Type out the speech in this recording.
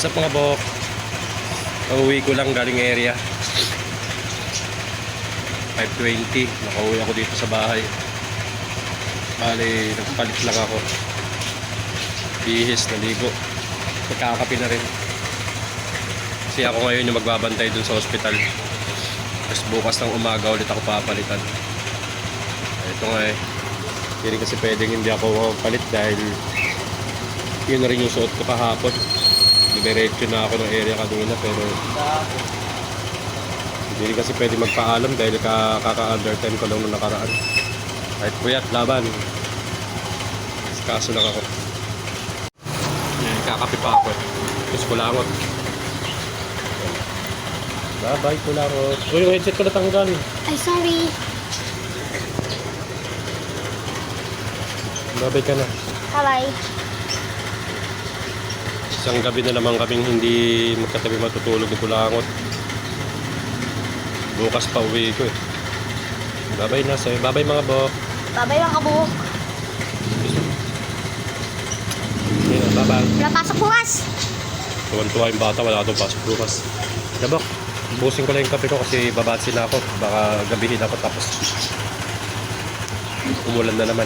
What's up mga bok? Pauwi ko lang galing area. 5.20. Nakauwi ako dito sa bahay. Bali, nagpalit lang ako. Bihis, naligo. Magkakapi na rin. Kasi ako ngayon yung magbabantay dun sa ospital. Tapos bukas ng umaga ulit ako papalitan. Ito nga eh. Hindi kasi pwedeng hindi ako palit dahil yun na rin yung suot ko kahapon. Diretso na ako ng area kanina pero hindi rin kasi pwede magpaalam dahil ka, kaka-under time ko lang nung nakaraan. Kahit puyat, laban. Kaso lang ako. Yan, kakapi pa ako. Tapos kulangot. Bye-bye, kulangot. Uy, yung headset ko natanggal. Ay, sorry. Bye-bye ka na. Bye-bye. Isang gabi na naman kaming hindi magkatabi matutulog ni Kulangot. Bukas pa uwi ko eh. Bye-bye na sa'yo. Bye-bye mga bok. Bye-bye mga kabuhok. Yeah, bye-bye. Wala pasok bukas. Tuwan-tuwa yung bata. Wala itong pasok bukas. Dabok. Busin ko lang yung kape ko kasi babatsi na ako. Baka gabihin ako tapos umulan na naman.